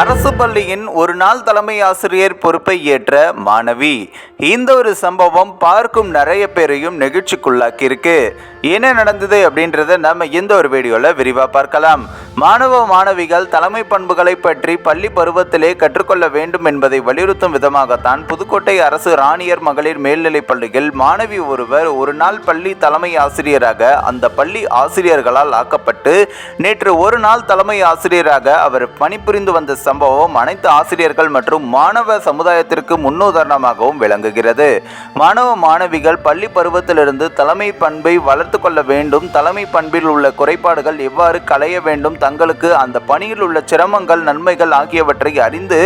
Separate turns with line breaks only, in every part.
அரசு பள்ளியின் ஒரு நாள் தலைமை ஆசிரியர் பொறுப்பை ஏற்ற மாணவி. இந்த ஒரு சம்பவம் பார்க்கும் நிறைய பேரையும் நெகிழ்ச்சிக்குள்ளாக்கி இருக்கு என்ன நடந்தது அப்படின்றத நம்ம இந்த ஒரு வீடியோவில் விரிவாக பார்க்கலாம். மாணவ மாணவிகள் தலைமை பண்புகளை பற்றி பள்ளி பருவத்திலே கற்றுக்கொள்ள வேண்டும் என்பதை வலியுறுத்தும் விதமாகத்தான் புதுக்கோட்டை அரசு ராணியர் மகளிர் மேல்நிலைப் பள்ளியில் மாணவி ஒருவர் ஒரு நாள் பள்ளி தலைமை ஆசிரியராக அந்த பள்ளி ஆசிரியர்களால் ஆக்கப்பட்டு நேற்று ஒரு நாள் தலைமை ஆசிரியராக அவர் பணிபுரிந்து வந்த சம்பவம் அனைத்து ஆசிரியர்கள் மற்றும் மாணவ சமுதாயத்திற்கு முன்னுதாரணமாகவும் விளங்குகிறது. மாணவ மாணவிகள் பள்ளி பருவத்திலிருந்து தலைமை பண்பை வளர்த்து கொள்ள வேண்டும். தலைமை பண்பில் உள்ள குறைபாடுகள் எவ்வாறு களைய வேண்டும்? தங்களுக்கு அந்த பணியில் உள்ள சிரமங்கள் நன்மைகள் ஆகியவற்றை அறிந்து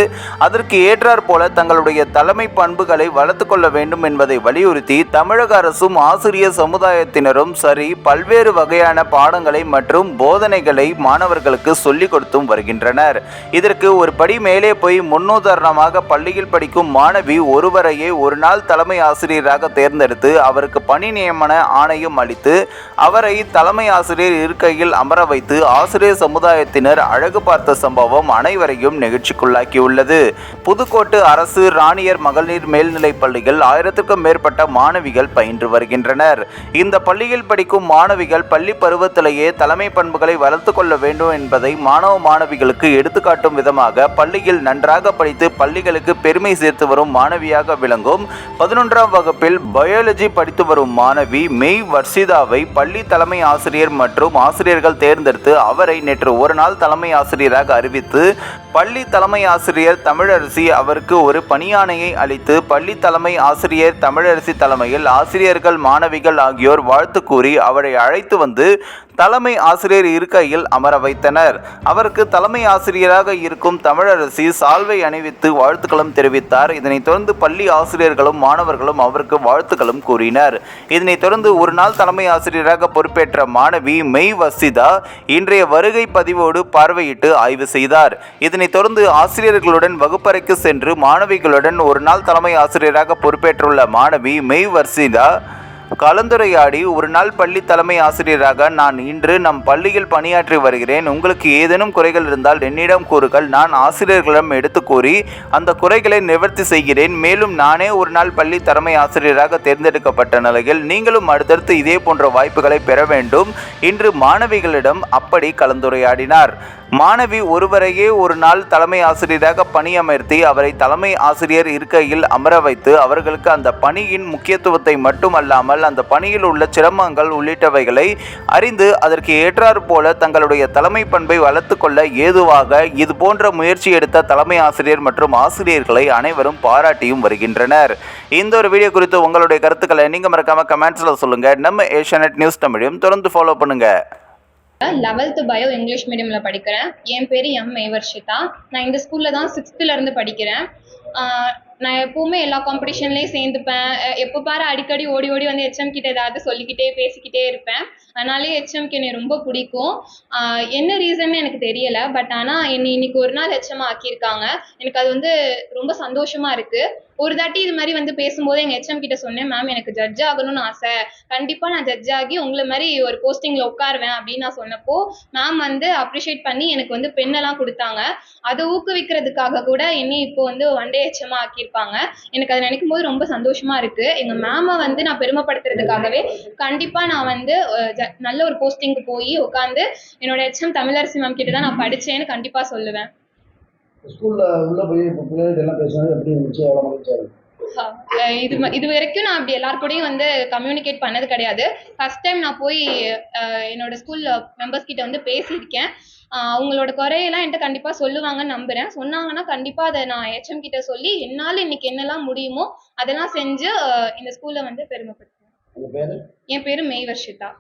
அதற்கு ஏற்றாற் போல தங்களுடைய தலைமை பண்புகளை வளர்த்து கொள்ள வேண்டும் என்பதை வலியுறுத்தி தமிழக அரசும் ஆசிரியர் சமுதாயத்தினரும் சரி பல்வேறு வகையான பாடங்களை மற்றும் போதனைகளை மாணவர்களுக்கு சொல்லிக் கொடுத்தும் வருகின்றனர். இதற்கு ஒரு படி மேலே போய் முன்னுதாரணமாக பள்ளியில் படிக்கும் மாணவி ஒருவரையே ஒரு நாள் தலைமை ஆசிரியராக தேர்ந்தெடுத்து அவருக்கு பணி நியமன ஆணையம் அளித்து அவரை தலைமை ஆசிரியர் இருக்கையில் அமர வைத்து ஆசிரியர் சமுதாயத்தினர் அழகு பார்த்த சம்பவம் அனைவரையும் நெகிழ்ச்சிக்குள்ளாக்கியுள்ளது. புதுக்கோட்டு அரசு ராணியர் மகளிர் மேல்நிலைப் பள்ளியில் ஆயிரத்துக்கும் மேற்பட்ட மாணவிகள் பயின்று வருகின்றனர். இந்த பள்ளியில் படிக்கும் மாணவிகள் பள்ளி பருவத்திலேயே தலைமை பண்புகளை வளர்த்து கொள்ள வேண்டும் என்பதை மாணவ மாணவிகளுக்கு எடுத்துக்காட்டும் விதமாக மூலமாக பள்ளியில் நன்றாக படித்து பள்ளிகளுக்கு பெருமை சேர்த்து வரும் மாணவியாக விளங்கும் பதினொன்றாம் வகுப்பில் பயாலஜி படித்து வரும் மாணவி மெய் வர்ஷிதாவை பள்ளி தலைமை ஆசிரியர் மற்றும் ஆசிரியர்கள் தேர்ந்தெடுத்து அவரை நேற்று ஒரு நாள் தலைமை ஆசிரியராக அறிவித்து பள்ளி தலைமை ஆசிரியர் தமிழரசி அவருக்கு ஒரு பணியானையை அளித்து பள்ளி தலைமை ஆசிரியர் தமிழரசி தலைமையில் ஆசிரியர்கள் மாணவிகள் ஆகியோர் வாழ்த்து கூறி அவரை அழைத்து வந்து தலைமை ஆசிரியர் இருக்கையில் அமர வைத்தனர். அவருக்கு தலைமை ஆசிரியராக இருக்கும் தமிழரசி சால்வை அணிவித்து வாழ்த்துக்களும் தெரிவித்தார். இதனைத் தொடர்ந்து பள்ளி ஆசிரியர்களும் மாணவர்களும் அவருக்கு வாழ்த்துக்களும் கூறினர். இதனைத் தொடர்ந்து ஒரு நாள் தலைமை ஆசிரியராக பொறுப்பேற்ற மாணவி மெய் வசிதா இன்றைய வருகை பதிவோடு பார்வையிட்டு ஆய்வு செய்தார். இதனைத் தொடர்ந்து ஆசிரியர்களுடன் வகுப்பறைக்கு சென்று மாணவிகளுடன் ஒரு நாள் தலைமை ஆசிரியராக பொறுப்பேற்றுள்ள மாணவி மெய் வர்சிதா கலந்துரையாடி ஒரு நாள் பள்ளி தலைமை ஆசிரியராக நான் இன்று நம் பள்ளியில் பணியாற்றி வருகிறேன். உங்களுக்கு ஏதேனும் குறைகள் இருந்தால் என்னிடம் கூறுகள் நான் ஆசிரியர்களிடம் எடுத்து கூறி அந்த குறைகளை நிவர்த்தி செய்கிறேன். மேலும் நானே ஒரு நாள் பள்ளி தலைமை ஆசிரியராக தேர்ந்தெடுக்கப்பட்ட நிலையில் நீங்களும் அடுத்தடுத்து இதே போன்ற வாய்ப்புகளை பெற வேண்டும். இன்று மாணவிகளிடம் அப்படி கலந்துரையாடினார். மாணவி ஒருவரையே ஒரு நாள் தலைமை ஆசிரியராக பணியமர்த்தி அவரை தலைமை ஆசிரியர் இருக்கையில் அமர வைத்து அவர்களுக்கு அந்த பணியின் முக்கியத்துவத்தை மட்டுமல்லாமல் அந்த பணியில் உள்ள சிரமங்கள் உள்ளிட்டவைகளை அறிந்து அதற்கு ஏற்றாறு போல தங்களுடைய தலைமை பண்பை வளர்த்து கொள்ள ஏதுவாக இது போன்ற முயற்சி எடுத்த தலைமை ஆசிரியர் மற்றும் ஆசிரியர்களை அனைவரும் பாராட்டியும் வருகின்றனர். இந்த ஒரு வீடியோ குறித்து உங்களுடைய கருத்துக்களை நீங்கள் மறக்காம கமெண்ட்ஸில் சொல்லுங்கள் நம்ம ஏஷியானெட் நியூஸ் தமிழையும் தொடர்ந்து ஃபாலோ பண்ணுங்கள்
லெவல்த்து பயோ இங்கிலீஷ் மீடியமில் படிக்கிறேன். என் பேர் எம் மேவர்ஷிதா நான் இந்த ஸ்கூலில் தான் சிக்ஸ்த்துலேருந்து படிக்கிறேன். நான் எப்போவுமே எல்லா காம்படிஷன்லேயும் சேர்ந்துப்பேன். எப்போ பாரு அடிக்கடி ஓடி ஓடி வந்து ஹெச்எம் கிட்ட ஏதாவது சொல்லிக்கிட்டே பேசிக்கிட்டே இருப்பேன். அதனாலே ஹெச்எம்க்கு என்னை ரொம்ப பிடிக்கும். என்ன ரீசன்னு எனக்கு தெரியலை. பட் ஆனால் என்னை இன்னைக்கு ஒரு நாள் ஹெச்எம் ஆக்கியிருக்காங்க. எனக்கு அது வந்து ரொம்ப சந்தோஷமா இருக்கு. ஒரு தாட்டி இது மாதிரி வந்து பேசும்போது எங்கள் ஹெச்எம் கிட்ட சொன்னேன் மேம் எனக்கு ஜட்ஜ் ஆகணும்னு ஆசை. கண்டிப்பாக நான் ஜட்ஜ் ஆகி உங்களை மாதிரி ஒரு போஸ்டிங்கில் உட்காருவேன் அப்படின்னு நான் சொன்னப்போ மேம் வந்து அப்ரிஷியேட் பண்ணி எனக்கு வந்து பெண்ணெல்லாம் கொடுத்தாங்க. அதை ஊக்குவிக்கிறதுக்காக கூட என்னை இப்போ வந்து ஒன் டே ஹெச்எம்மாக ஆக்கியிருப்பாங்க எனக்கு அதை நினைக்கும் போது ரொம்ப சந்தோஷமா இருக்கு. எங்க மேமை வந்து நான் பெருமைப்படுத்துறதுக்காகவே கண்டிப்பா நான் வந்து நல்ல ஒரு போஸ்டிங்க்கு போய் உட்காந்து என்னோட ஹெச்எம் தமிழரசி மேம் கிட்ட தான் நான் படிச்சேன்னு கண்டிப்பா சொல்லுவேன்.
ஸ்கூல்ல உள்ள போய் இப்போ பிள்ளைகிட்ட எல்லாம் பேசுனது எப்படி இருந்துச்சு? எவ்வளோ மகிழ்ச்சியா இருக்கு?
இது இது வரைக்கும் நான் அப்படி எல்லார் கூடயும் வந்து கம்யூனிகேட் பண்ணது கிடையாது. ஃபர்ஸ்ட் டைம் நான் போய் என்னோட ஸ்கூல் மெம்பர்ஸ் கிட்ட வந்து பேசியிருக்கேன். அவங்களோட குறையெல்லாம் என்கிட்ட கண்டிப்பாக சொல்லுவாங்கன்னு நம்புறேன். சொன்னாங்கன்னா கண்டிப்பாக அதை நான் ஹெச்எம் கிட்ட சொல்லி என்னால் இன்னைக்கு என்னெல்லாம் முடியுமோ அதெல்லாம் செஞ்சு இந்த ஸ்கூலை வந்து பெருமைப்படுத்துவேன். என் பேரு மெய் வர்ஷிதா.